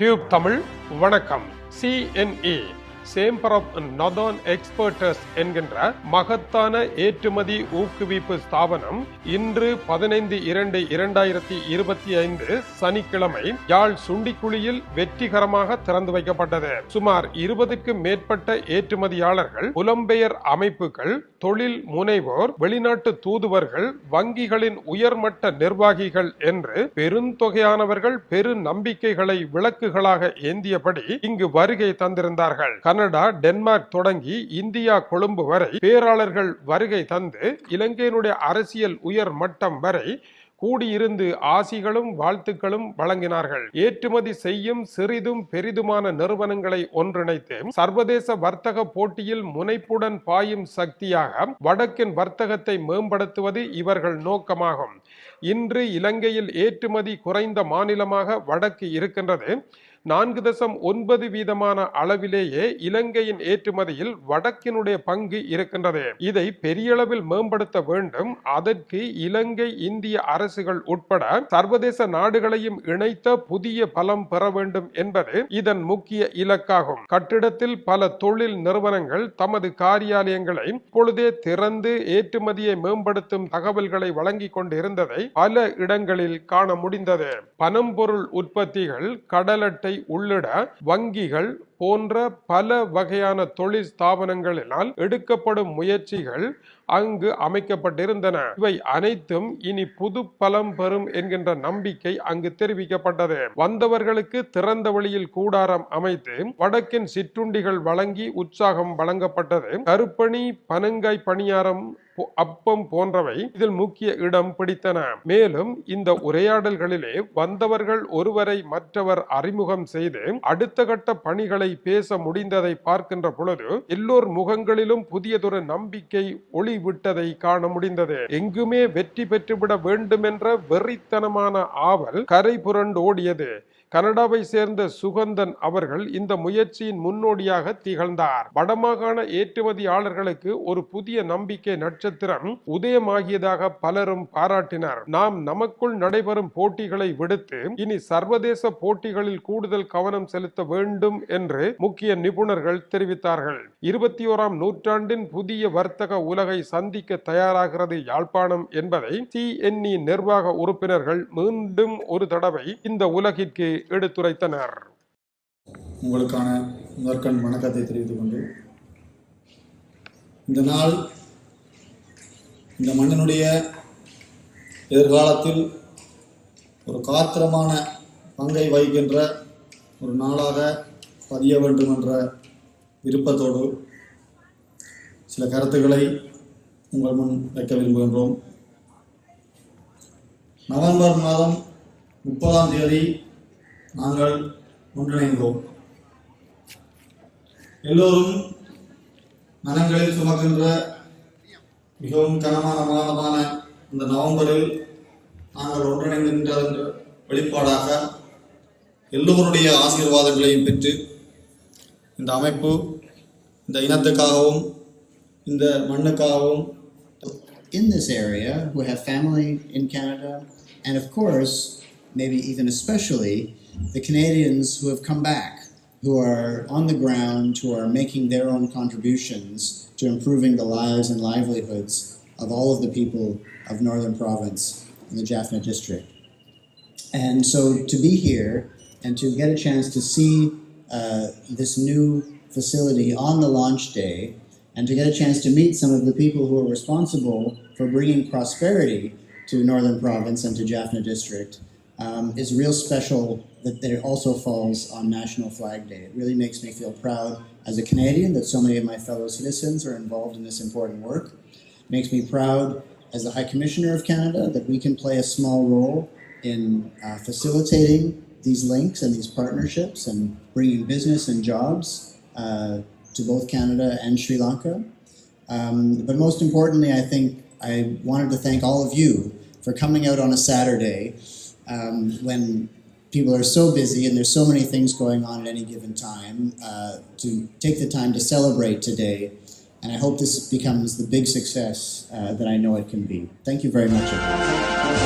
Tube Tamil வணக்கம். CNE chamber of northern exporters என்கின்ற மகத்தான ஏற்றுமதி ஊக்குவிப்பு ஸ்தாபனம் இன்று பதினைந்து இரண்டு இரண்டாயிரத்தி இருபத்தி ஐந்து சனிக்கிழமை யாழ் சுண்டிக்குழியில் வெற்றிகரமாக திறந்து வைக்கப்பட்டது. சுமார் இருபதுக்கும் மேற்பட்ட ஏற்றுமதியாளர்கள் புலம்பெயர் அமைப்புகள் தொழில் முனைவோர் வெளிநாட்டு தூதுவர்கள் வங்கிகளின் உயர்மட்ட நிர்வாகிகள் என்று பெருந்தொகையானவர்கள் பெரு நம்பிக்கைகளை விளக்குகளாக ஏந்தியபடி இங்கு வருகை தந்திருந்தார்கள். கனடா டென்மார்க் தொடங்கி இந்தியா கொழும்பு வரை பேராளர்கள் வருகை தந்து இலங்கையினுடைய அரசியல் உயர் மட்டம் வரை கூடியிருந்து ஆசிகளும் வாழ்த்துக்களும் வழங்கினார்கள். ஏற்றுமதி செய்யும் சிறிதும் பெரிதுமான நிறுவனங்களை ஒன்றிணைத்து சர்வதேச வர்த்தக போட்டியில் முனைப்புடன் பாயும் சக்தியாக வடக்கின் வர்த்தகத்தை மேம்படுத்துவது இவர்கள் நோக்கமாகும். இன்று இலங்கையில் ஏற்றுமதி குறைந்த மாநிலமாக வடக்கு இருக்கின்றது. நான்கு தசம் ஒன்பது வீதமான அளவிலேயே இலங்கையின் ஏற்றுமதியில் வடக்கினுடைய பங்கு இருக்கின்றது. இதை பெரியளவில் மேம்படுத்த வேண்டும். அதற்கு இலங்கை இந்திய அரசுகள் உட்பட சர்வதேச நாடுகளையும் இணைத்த புதிய பலம் பெற வேண்டும் என்பது இதன் முக்கிய இலக்காகும். கட்டிடத்தில் பல தொழில் நிறுவனங்கள் தமது காரியாலயங்களை இப்பொழுதே திறந்து ஏற்றுமதியை மேம்படுத்தும் தகவல்களை வழங்கிக் கொண்டிருந்ததை பல இடங்களில் காண முடிந்தது. பனம்பொருள் உற்பத்திகள் கடலட்டை உள்ளிட வங்கிகள் போன்ற பல வகையான தொழில் ஸ்தாபனங்களினால் எடுக்கப்படும் முயற்சிகள் அங்கு அமைக்கப்பட்டிருந்தன. இவை அனைத்தும் இனி புது பலம் பெறும் என்கின்ற நம்பிக்கை அங்கு தெரிவிக்கப்பட்டது. வந்தவர்களுக்கு திறந்த வழியில் கூடாரம் அமைத்து வடக்கின் சிற்றுண்டிகள் வழங்கி உற்சாகம் வழங்கப்பட்டது. கருப்பணி பனங்காய் பணியாரம் அப்பம் போன்றவை இதில் முக்கிய இடம் பிடித்தன. மேலும் இந்த உரையாடல்களிலே வந்தவர்கள் ஒருவரை மற்றவர் அறிமுகம் செய்து அடுத்த கட்ட பணிகளை பேச முடிந்ததை பார்க்கின்ற பொழுது எல்லோர் முகங்களிலும் புதியதொரு நம்பிக்கை ஒளி விட்டதை காண முடிந்தது. எங்குமே வெற்றி பெற்றுவிட வேண்டுமென்ற வெறித்தனமான ஆவல் கரை புரண்டு ஓடியது கனடாவை சேர்ந்த சுகந்தன் அவர்கள் இந்த முயற்சியின் முன்னோடியாக திகழ்ந்தார். வடமாகாண ஏற்றுமதியாளர்களுக்கு ஒரு புதிய நம்பிக்கை நட்சத்திரம் உதயமாகியதாக பலரும் பாராட்டினர். நாம் நமக்குள் நடைபெறும் போட்டிகளை விடுத்து இனி சர்வதேச போட்டிகளில் கூடுதல் கவனம் செலுத்த வேண்டும் என்று முக்கிய நிபுணர்கள் தெரிவித்தார்கள். இருபத்தி ஓராம் நூற்றாண்டின் புதிய வர்த்தக உலகை சந்திக்க தயாராகிறது யாழ்ப்பாணம் என்பதை சிஎன்இ நிர்வாக உறுப்பினர்கள் மீண்டும் ஒரு தடவை இந்த உலகிற்கு எடுத்துரைத்தனர். உங்களுக்கான முதற்கண் வணக்கத்தை தெரிவித்துக் கொண்டு இந்த நாள் இந்த மண்ணினுடைய எதிர்காலத்தில் ஒரு காத்திரமான பங்கை வகிக்கின்ற ஒரு நாளாக பதிய வேண்டும் என்ற விருப்பத்தோடு சில கருத்துக்களை உங்கள் முன் வைக்க விரும்புகின்றோம். நவம்பர் மாதம் முப்பதாம் தேதி நாங்கள் ஒன்றிணைந்தோம். எல்லோரும் மனங்களில் சுமக்கின்ற மிகவும் கனமான மாதமான இந்த நவம்பரில் நாங்கள் ஒன்றிணைந்து நின்ற வெளிப்பாடாக எல்லோருடைய ஆசீர்வாதங்களையும் பெற்று இந்த அமைப்பு இந்த இனத்துக்காகவும் இந்த மண்ணுக்காகவும் in this area who have family in Canada, and of course, maybe even especially, the Canadians who have come back, who are on the ground, who are making their own contributions to improving the lives and livelihoods of all of the people of Northern Province in the Jaffna district. And so to be here and to get a chance to see uh, this new facility on the launch day and to get a chance to meet some of the people who are responsible for bringing prosperity to Northern Province and to Jaffna District um, is real special that, that it also falls on National Flag Day. It really makes me feel proud as a Canadian that so many of my fellow citizens are involved in this important work. It makes me proud as the High Commissioner of Canada that we can play a small role in uh, facilitating these links and these partnerships and bringing business and jobs uh, to both Canada and Sri Lanka. Um, but most importantly, I think I wanted to thank all of you for coming out on a Saturday um, when people are so busy and there's so many things going on at any given time uh, to take the time to celebrate today. And I hope this becomes the big success uh, that I know it can be. Thank you very much. everyone.